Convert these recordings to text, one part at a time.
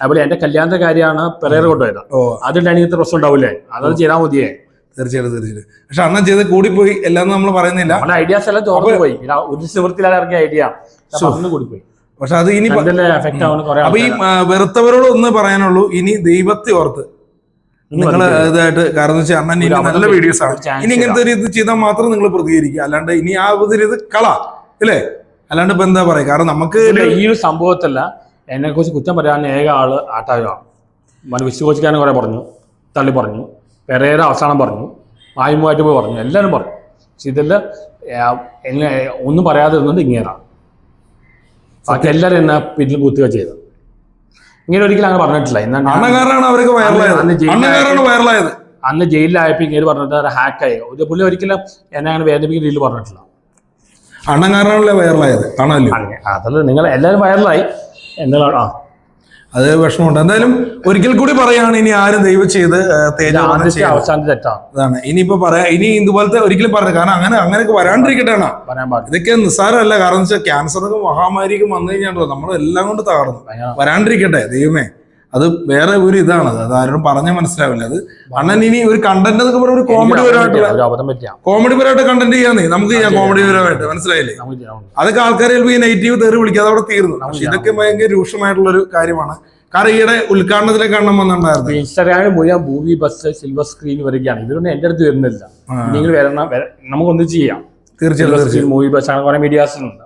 അതുപോലെ എന്റെ കല്യാണത്തെ കാര്യമാണ് പെരേറ് കൊണ്ടുവരുന്നത് ഓ. അതുണ്ടെങ്കിൽ ഇത്ര പ്രശ്നം ഉണ്ടാവില്ലേ? അതത് ചെയ്താൽ മതിയേ. തീർച്ചയായിട്ടും തീർച്ചയായിട്ടും. പക്ഷെ അണ്ണൻ ചെയ്ത് കൂടിപ്പോയി എല്ലാം നമ്മൾ പറയുന്നില്ല. നമ്മുടെ ഐഡിയാസ് എല്ലാം ചോർന്നു പോയി. ഇതാ ഒരു സുഹൃത്തിലാണ് ഇറങ്ങിയ ഐഡിയ കൂടി പോയി പക്ഷെ അത് ഇനി ആവുന്ന കുറെ അപ്പൊ ഈ ആ, വെറുത്തവരോട് ഒന്ന് പറയാനുള്ളൂ ഇനി ദൈവത്തെ ഓർത്ത്. നിങ്ങൾ ഇതായിട്ട് കാരണം വെച്ചാൽ അണ്ണൻ ഇനി ഒരു നല്ല വീഡിയോസ് ആണ്. ഒരു chance ഇനി ഇങ്ങനത്തെ ഒരു ഇത് ചെയ്താൽ മാത്രം നിങ്ങൾ പ്രതികരിക്കുക. അല്ലാണ്ട് ഇനി ആ ഒരു ഇത് കള. അല്ലേ? അല്ലാണ്ട് ഇപ്പൊ എന്താ പറയാ? കാരണം നമുക്ക് ഈ ഒരു സംഭവത്തല്ല. എന്നെ കുറിച്ച് കുറ്റം പറയാൻ ഏക ആൾ ആട്ടായാണ് മന വിശ്വസിക്കാനും കുറെ പറഞ്ഞു തള്ളി പറഞ്ഞു പെരേര അവസാനം പറഞ്ഞു മായുമായിട്ട് പോയി പറഞ്ഞു എല്ലാവരും പറഞ്ഞു. പക്ഷെ ഇതിൽ എന്നെ ഒന്നും പറയാതെ ഇരുന്നത് ഇങ്ങനെയാണ് ബാക്കി എല്ലാവരും എന്നെ പിന്നിൽ കുത്തുക ചെയ്തത്. ഇങ്ങനെ ഒരിക്കലും അങ്ങനെ പറഞ്ഞിട്ടില്ല. എന്നാ ഞാൻ- അണ്ണകാരനാണ് അവർക്ക് വൈറലായത് അന്ന് ജയിലിലായപ്പോൾ ഇങ്ങനെ പറഞ്ഞിട്ട് ഒരു ഹാക്കായി. ഒരു പുള്ളി ഒരിക്കലും എന്നെ അങ്ങനെ വേദനിപ്പിക്കുന്ന രീതിയിൽ പറഞ്ഞിട്ടില്ല. വൈറലായത് അതല്ല നിങ്ങൾ എല്ലാവരും വയറിലായി എന്താണ് ആ. അത് വിഷമമുണ്ട്. എന്തായാലും ഒരിക്കൽ കൂടി പറയാണ് ഇനി ആരും ദൈവം ചെയ്ത്. അവസാനത്തെ തെറ്റാണ് അതാണ്. ഇനിയിപ്പോ പറയാ ഇനി ഇതുപോലത്തെ ഒരിക്കലും പറഞ്ഞു കാരണം അങ്ങനെ അങ്ങനെയൊക്കെ വരാണ്ടിരിക്കട്ടെ അണ്ണാ. പറയാൻ പാടില്ല. ഇതൊക്കെ നിസ്സാരമല്ല. കാരണം വെച്ചാൽ ക്യാൻസറൊക്കെ മഹാമാരിക്ക് വന്നു കഴിഞ്ഞാൽ നമ്മൾ എല്ലാം കൊണ്ട് തകർന്നു. വരാണ്ടിരിക്കട്ടെ ദൈവമേ. അത് വേറെ ഒരു ഇതാണ്. അത് ആരും ആരോടും പറഞ്ഞാൽ മനസ്സിലാവില്ല. അത് അണ്ണൻ ഇനി ഒരു കണ്ടന്റ് എന്നൊക്കെ പറഞ്ഞ ഒരു കോമഡി പരമായിട്ടുള്ള കോമഡി പരമായിട്ട് കണ്ടന്റ് ചെയ്യാന്നേ? നമുക്ക് ചെയ്യാം കോമഡി പരമായിട്ട്. മനസ്സിലായില്ലേ? അതൊക്കെ ആൾക്കാരെ ചിലപ്പോൾ ഈ നെഗറ്റീവ് തെറി വിളിക്കാതെ അവിടെ തീർന്നു. പക്ഷെ ഇതൊക്കെ ഭയങ്കര രൂക്ഷമായിട്ടുള്ള ഒരു കാര്യമാണ്. കാരണം ഈയിടെ ഉദ്ഘാടനത്തിലേക്ക് എണ്ണം വന്നിട്ടുണ്ടായിരുന്നു. ഇൻസ്റ്റാഗ്രാമിൽ മുഴുവൻ ഭൂമി ബസ് സിൽവർ സ്ക്രീൻ വരികയാണ് ഇതൊന്നും എന്റെ അടുത്ത് വരുന്നില്ല. നിങ്ങൾ വരണം നമുക്ക് ഒന്ന് ചെയ്യാം. തീർച്ചയായിട്ടും മൂവി ബസ് അങ്ങനെ കുറെ മീഡിയാസ് ഉണ്ട്.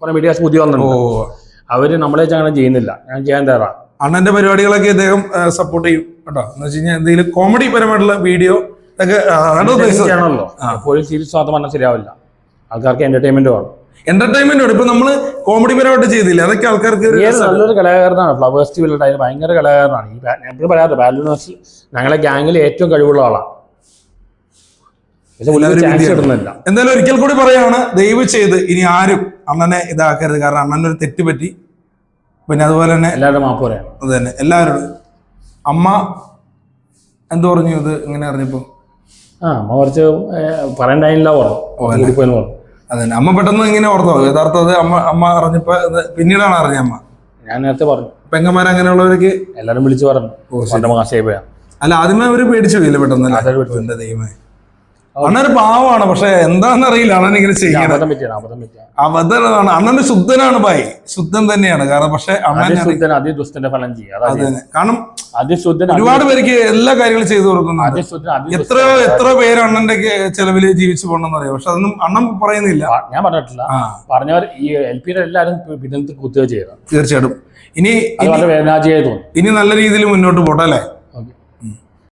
കുറെ മീഡിയാസ് പുതിയ വന്നിട്ടുണ്ട്. അവർ നമ്മളെ അങ്ങനെ ചെയ്യുന്നില്ല. ഞാൻ ചെയ്യാൻ തയ്യാറാണ്. അണ്ണന്റെ പരിപാടികളൊക്കെ ഇദ്ദേഹം സപ്പോർട്ട് ചെയ്യും കേട്ടോ. എന്ന് വെച്ച് കഴിഞ്ഞാൽ എന്തെങ്കിലും കോമഡി പരമായിട്ടുള്ള വീഡിയോ ഒക്കെ ആ, അതാണ് ഉദ്ദേശിച്ചത്. ചെയ്യണമല്ലോ എപ്പോഴും സീരിയസ് മാത്രം പറഞ്ഞാൽ ശരിയാവില്ല. ആൾക്കാർക്ക് എന്റർടൈൻമെന്റ് വേണം. എന്റർടൈൻമെന്റ് വേണം. ഇപ്പൊ നമ്മൾ കോമഡി പരമായിട്ട് ചെയ്തില്ല? അതൊക്കെ ആൾക്കാർക്ക് നല്ലൊരു കലാകാരനാണ്. ഫ്ലവേഴ്സ് ടിവിയിലുണ്ട് അതിന് ഭയങ്കര കലാകാരനാണ്. ഈ എപ്പോഴും പറയാറ് ബാലൂണേഴ്സ് ഞങ്ങളെ ഗ്യാങ്ങിൽ ഏറ്റവും കഴിവുള്ള ആളാണ് എന്തായാലും ഒരിക്കൽ കൂടി പറയാണ് ദയവ് ചെയ്ത് ഇനി ആരും അണ്ണനെ ഇതാക്കരുത്. കാരണം അണ്ണനൊരു തെറ്റ് പറ്റി. പിന്നെ അതുപോലെ തന്നെ എല്ലാവരുടെ മാപ്പ് പറയാം. അത് തന്നെ. എല്ലാവരോടും. അമ്മ എന്ത് പറഞ്ഞു? ഇത് ഇങ്ങനെ അറിഞ്ഞപ്പോ? ആ അമ്മ കുറച്ച് പറയണ്ടായില്ല പറഞ്ഞു പറഞ്ഞു അത്. അമ്മ പെട്ടെന്ന് ഇങ്ങനെ ഓർത്തോ? യഥാർത്ഥം അത് അമ്മ അമ്മ അറിഞ്ഞപ്പോ പിന്നീടാണ് അറിഞ്ഞ അമ്മ. ഞാൻ നേരത്തെ പറഞ്ഞു. പെങ്ങന്മാർ അങ്ങനെയുള്ളവർക്ക് എല്ലാരും വിളിച്ചു പറഞ്ഞു. അല്ല ആദ്യമേ അവർ പേടിച്ചു പോയില്ല പെട്ടെന്ന് ദൈവമേ. അണ്ണൊരു പാവമാണ് പക്ഷെ എന്താണെന്നറിയില്ല അണ്ണൻ ഇങ്ങനെ ചെയ്യണം അബദ്ധം അവതരണമാണ്. അണ്ണന്റെ ശുദ്ധനാണ് ഭായി. ശുദ്ധൻ തന്നെയാണ്. കാരണം പക്ഷെ അണ്ണൻ അതിദുഷ്ടന്റെ ഫലം തന്നെ കാരണം ഒരുപാട് പേർക്ക് എല്ലാ കാര്യങ്ങളും ചെയ്തു കൊടുക്കുന്നുണ്ട്. എത്ര എത്ര പേര് അണ്ണന്റെ ചെലവിൽ ജീവിച്ചു പോകണമെന്ന് അറിയാം. പക്ഷെ അതൊന്നും അണ്ണൻ പറയുന്നില്ല. ഞാൻ പറഞ്ഞിട്ടില്ല. പറഞ്ഞവർ ഈ എൽ പിയുടെ എല്ലാവരും പിന്നെ കുത്തുക ചെയ്തത് തീർച്ചയായിട്ടും. ഇനി ഇനി നല്ല രീതിയിൽ മുന്നോട്ട് പോട്ടെ അല്ലേ?